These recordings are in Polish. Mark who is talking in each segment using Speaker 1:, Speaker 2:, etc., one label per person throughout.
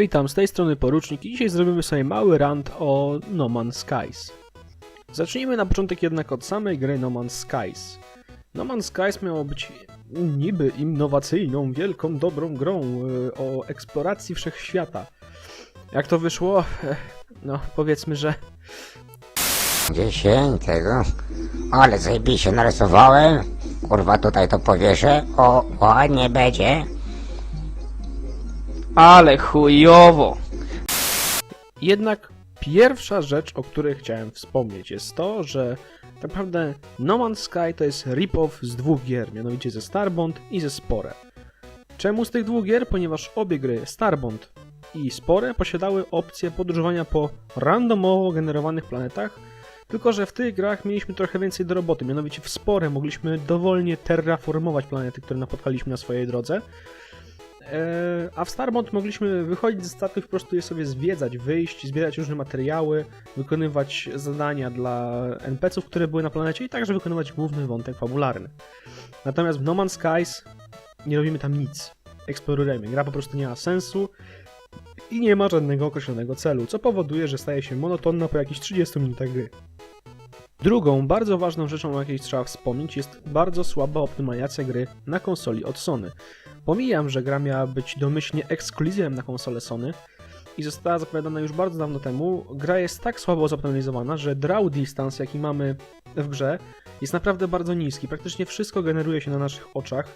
Speaker 1: Witam, z tej strony Porucznik i dzisiaj zrobimy sobie mały rant o No Man's Skies. Zacznijmy na początek jednak od samej gry No Man's Skies. No Man's Skies miało być niby innowacyjną, wielką, dobrą grą e, o eksploracji wszechświata. Jak to wyszło? E, No, powiedzmy, że
Speaker 2: Dziesięć tego. Ale zajebiście narysowałem. Kurwa tutaj to powieszę. O, ładnie będzie.
Speaker 3: Ale chujowo.
Speaker 1: Jednak pierwsza rzecz, o której chciałem wspomnieć, jest to, że tak naprawdę No Man's Sky to jest rip-off z dwóch gier, mianowicie ze Starbond i ze Spore. Czemu z tych dwóch gier? Ponieważ obie gry, Starbond i Spore, posiadały opcję podróżowania po randomowo generowanych planetach, tylko że w tych grach mieliśmy trochę więcej do roboty, mianowicie w Spore mogliśmy dowolnie terraformować planety, które napotkaliśmy na swojej drodze, A w Starbond mogliśmy wychodzić ze statku i po prostu je sobie zwiedzać, wyjść, zbierać różne materiały, wykonywać zadania dla NPC-ów, które były na planecie i także wykonywać główny wątek fabularny. Natomiast w No Man's Skies nie robimy tam nic. Eksplorujemy. Gra po prostu nie ma sensu i nie ma żadnego określonego celu, co powoduje, że staje się monotonna po jakichś 30 minutach gry. Drugą bardzo ważną rzeczą, o jakiej trzeba wspomnieć, jest bardzo słaba optymalizacja gry na konsoli od Sony. Pomijam, że gra miała być domyślnie ekskluzywem na konsolę Sony i została zapowiadana już bardzo dawno temu. Gra jest tak słabo zoptymalizowana, że draw distance, jaki mamy w grze, jest naprawdę bardzo niski. Praktycznie wszystko generuje się na naszych oczach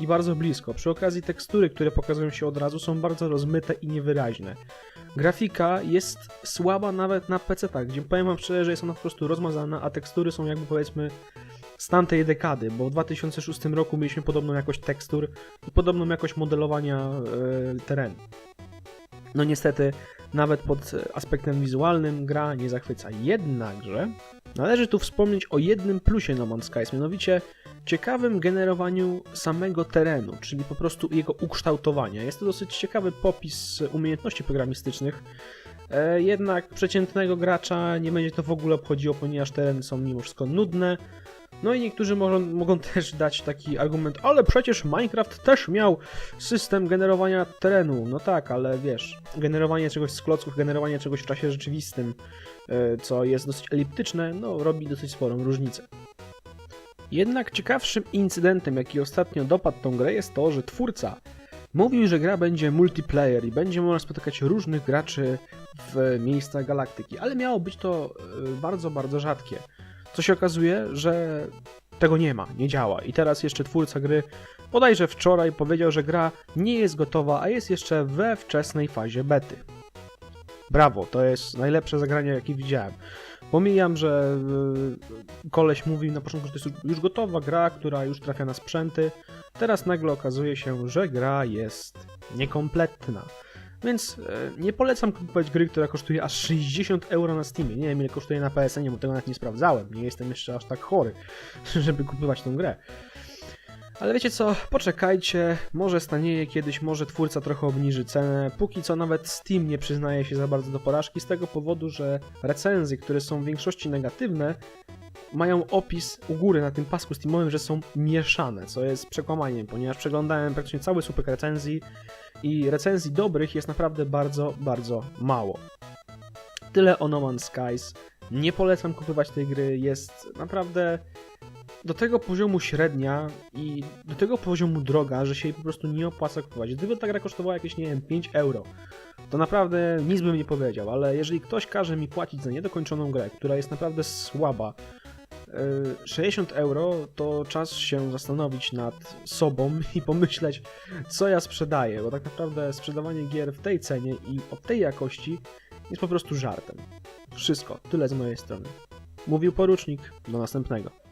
Speaker 1: i bardzo blisko. Przy okazji tekstury, które pokazują się od razu, są bardzo rozmyte i niewyraźne. Grafika jest słaba nawet na PC-tach, gdzie powiem wam szczerze, że jest ona po prostu rozmazana, a tekstury są jakby powiedzmy z tamtej dekady, bo w 2006 roku mieliśmy podobną jakość tekstur i podobną jakość modelowania e, terenu. No niestety, nawet pod aspektem wizualnym gra nie zachwyca. Jednakże należy tu wspomnieć o jednym plusie No Man's Skies, mianowicie ciekawym generowaniu samego terenu, czyli po prostu jego ukształtowania. Jest to dosyć ciekawy popis umiejętności programistycznych, e, jednak przeciętnego gracza nie będzie to w ogóle obchodziło, ponieważ tereny są mimo wszystko nudne, no i niektórzy mogą, mogą też dać taki argument, ale przecież Minecraft też miał system generowania terenu. No tak, ale wiesz, generowanie czegoś z klocków, generowanie czegoś w czasie rzeczywistym, e, co jest dosyć eliptyczne, no robi dosyć sporą różnicę. Jednak ciekawszym incydentem, jaki ostatnio dopadł tą grę, jest to, że twórca mówił, że gra będzie multiplayer i będzie można spotykać różnych graczy w miejscach galaktyki, ale miało być to e, bardzo, bardzo rzadkie. Co się okazuje, że tego nie ma, nie działa. I teraz jeszcze twórca gry bodajże wczoraj powiedział, że gra nie jest gotowa, a jest jeszcze we wczesnej fazie bety. Brawo, to jest najlepsze zagranie, jakie widziałem. Pomijam, że yy, koleś mówił na początku, że to jest już gotowa gra, która już trafia na sprzęty. Teraz nagle okazuje się, że gra jest niekompletna. Więc e, nie polecam kupować gry, która kosztuje aż 60 euro na Steamie. Nie wiem ile kosztuje na PSN, bo tego nawet nie sprawdzałem. Nie jestem jeszcze aż tak chory, żeby kupować tą grę. Ale wiecie co, poczekajcie, może stanieje kiedyś, może twórca trochę obniży cenę. Póki co nawet Steam nie przyznaje się za bardzo do porażki z tego powodu, że recenzje, które są w większości negatywne, mają opis u góry na tym pasku Steamowym, że są mieszane, co jest przekłamaniem, ponieważ przeglądałem praktycznie cały słupek recenzji i recenzji dobrych jest naprawdę bardzo, bardzo mało. Tyle o No Man's Skies. Nie polecam kupować tej gry, jest naprawdę do tego poziomu średnia i do tego poziomu droga, że się jej po prostu nie opłaca kupować. Gdyby ta gra kosztowała jakieś, nie wiem, 5 euro, to naprawdę nic bym nie powiedział, ale jeżeli ktoś każe mi płacić za niedokończoną grę, która jest naprawdę słaba, y, 60 euro, to czas się zastanowić nad sobą i pomyśleć, co ja sprzedaję, bo tak naprawdę sprzedawanie gier w tej cenie i o tej jakości jest po prostu żartem. Wszystko, tyle z mojej strony. Mówił porucznik, do następnego.